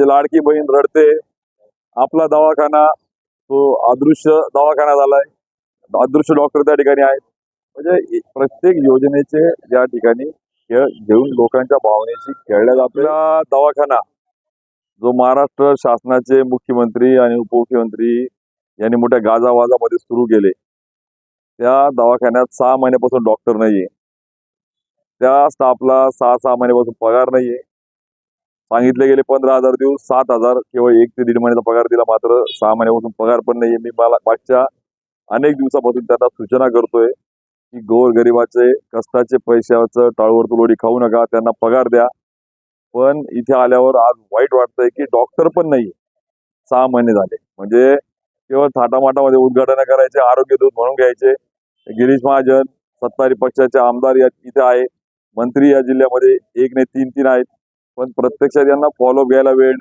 जे लाडकी बहीण रडते आपला दवाखाना तो अदृश्य दवाखाना झालाय. अदृश्य डॉक्टर त्या ठिकाणी आहेत. म्हणजे प्रत्येक योजनेचे या ठिकाणी खेळ घेऊन लोकांच्या भावनेशी खेळल्या आपला दवाखाना जो महाराष्ट्र शासनाचे मुख्यमंत्री आणि उपमुख्यमंत्री यांनी मोठ्या गाजावाजामध्ये सुरू केले त्या दवाखान्यात सहा महिन्यापासून डॉक्टर नाहीये. त्या स्टाफला सहा सहा महिन्यापासून पगार नाहीये. सांगितले गेले पंधरा हजार देऊ सात हजार केवळ एक ते दीड महिन्याचा पगार दिला. मात्र सहा महिन्यापासून पगार पण नाहीये. मी मला मागच्या अनेक दिवसापासून त्यांना सूचना करतोय की गोर गरिबाचे कष्टाचे पैशाचं टाळवरतुलोडी खाऊ नका. त्यांना पगार द्या. पण इथे आल्यावर आज वाईट वाटतंय की डॉक्टर पण नाही सहा महिने झाले. म्हणजे केवळ थाटामाटामध्ये उद्घाटन करायचे आरोग्य दूत म्हणून घ्यायचे. गिरीश महाजन सत्तारी पक्षाचे आमदार या इथे आहे. मंत्री या जिल्ह्यामध्ये एक नाही तीन तीन आहेत. पण प्रत्यक्षात यांना फॉलो घ्यायला वेळ नाही.